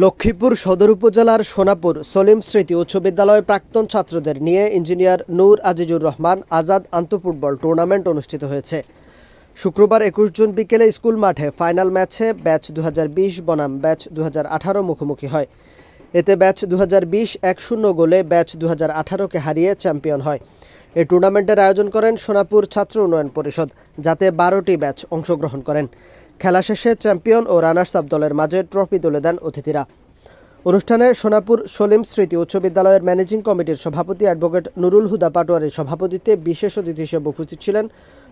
লক্ষ্মীপুর সদর উপজেলার সোনাপুর সলিম স্মৃতি উচ্চ বিদ্যালয়ের প্রাক্তন ছাত্রদের নিয়ে ইঞ্জিনিয়ার নূর আজিজুর রহমান আজাদ আন্তঃফুটবল টুর্নামেন্ট অনুষ্ঠিত হয়েছে। শুক্রবার একুশ জুন বিকেলে স্কুল মাঠে ফাইনাল ম্যাচে ব্যাচ দু হাজার বিশ বনাম ব্যাচ দু হাজার আঠারো মুখোমুখি হয়। এতে ব্যাচ দু হাজার বিশ এক শূন্য গোলে ব্যাচ দু কে হারিয়ে চ্যাম্পিয়ন হয়। এই টুর্নামেন্টের আয়োজন করেন সোনাপুর ছাত্র উন্নয়ন পরিষদ, যাতে বারোটি ব্যাচ অংশগ্রহণ করেন। খেলা শেষে চ্যাম্পিয়ন ও রানার্স আপ দলের মাঝে ট্রফি তুলে দেন অতিথিরা। অনুষ্ঠানে সোনাপুর সলিম স্মৃতি উচ্চ বিদ্যালয়ের ম্যানেজিং কমিটির সভাপতি অ্যাডভোকেট নুরুল হুদা পাটোয়ারির সভাপতিত্বে বিশেষ অতিথি হিসেবে উপস্থিত ছিলেন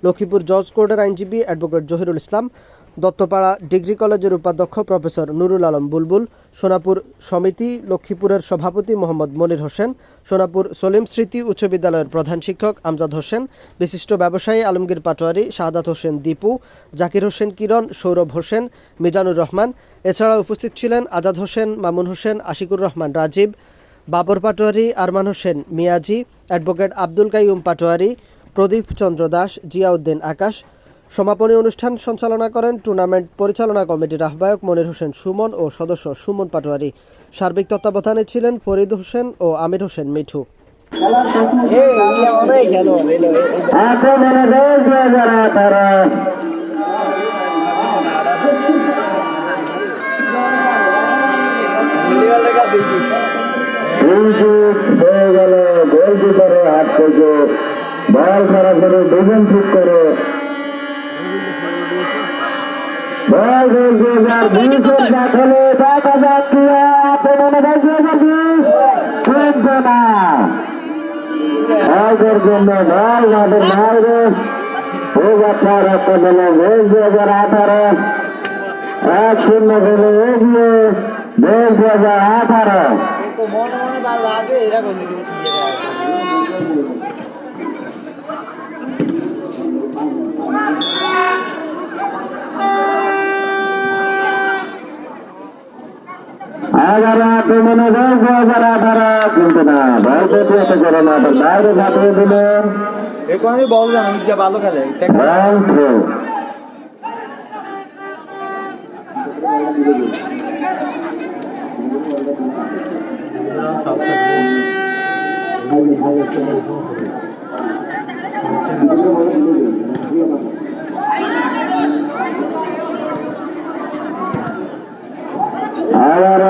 লক্ষ্মীপুর জজ কোর্টের আইনজীবী অ্যাডভোকেট জহিরুল ইসলাম দত্তপাড়া ডিগ্রি কলেজের উপাধ্যক্ষ প্রফেসর নুরুল আলম বুলবুল, সোনাপুর সমিতি লক্ষ্মীপুরের সভাপতি মোহাম্মদ মনির হোসেন, সোনাপুর সলিম স্মৃতি উচ্চ বিদ্যালয়ের প্রধান শিক্ষক আমজাদ হোসেন, বিশিষ্ট ব্যবসায়ী আলমগীর পাটোয়ারি, শাহাদাত হোসেন দীপু, জাকির হোসেন কিরণ, সৌরভ হোসেন, মিজানুর রহমান। এছাড়া উপস্থিত ছিলেন আজাদ হোসেন, মামুন হোসেন, আশিকুর রহমান রাজীব, বাবর পাটোয়ারি, আরমান হোসেন মিয়াজি, অ্যাডভোকেট আব্দুল কাইয়ুম পাটোয়ারি, প্রদীপ চন্দ্র দাস, জিয়াউদ্দিন আকাশ সমাপনী অনুষ্ঠান সঞ্চালনা করেন টুর্নামেন্ট পরিচালনা কমিটির আহ্বায়ক মনির হোসেন সুমন ও সদস্য সুমন পাটোয়ারি। সার্বিক তত্ত্বাবধানে ছিলেন ফরিদ হোসেন ও আমির হোসেন মিঠু। বল সরাসরি দুজন ঠিক করে আঠারো এক শূন্য গোলে এগিয়ে দেশ দু হাজার আঠারো এগারো আক্রমণে দেশ দু হাজার আঠারো কিন্তু না বল পেটিয়ে করে মাঠের বাইরে পাঠিয়ে দিলেন এখানে বল জানো যে ভালো খেলে। Round two. আবার আক্রমণে বল যদি গোল কিপারের পায়ে লেগে দেয় মাঠের বাইরে ওই ক্ষেত্রে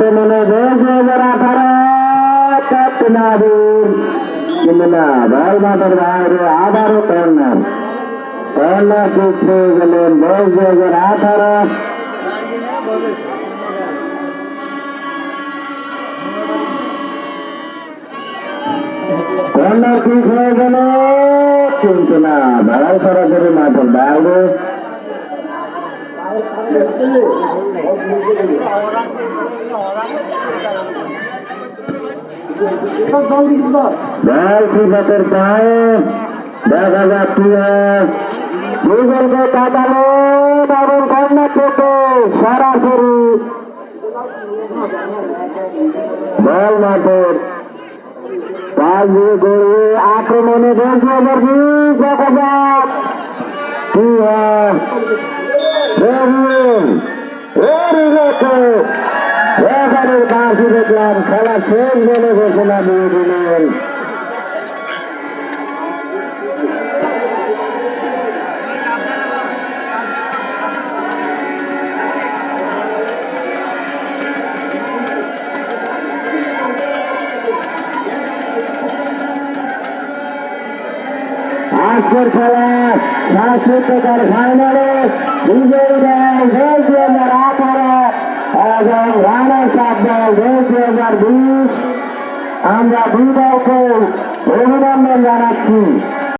আবার আক্রমণে দেশ দু হাজার আঠারো ক্যাপ্টেন আবির কিন্তু না বল মাঠের বাইরে আবারও কর্নার কর্নার কিক পেয়ে গেলেন দেশ দু হাজার সিফাতের পায়ে দেখা যাচ্ছে গুগলকে কাটালো এবং কর্নার থেকে সরাসরি বল মাঠের পাশ দিয়ে গড়িয়ে আক্রমণে যাক কি হয় রেফারির পাশে দেখলাম খেলা শেষ বলে ঘোষণা দিয়ে দিলেন আজকের খেলা সাংস্কৃতিকার ফাইনালে বিজয়ী দল দেশ দু হাজার আঠারো এবং রানার্স আপ দল দেশ দু হাজার বিশ আমরা দুই দলকে অভিনন্দন জানাচ্ছি।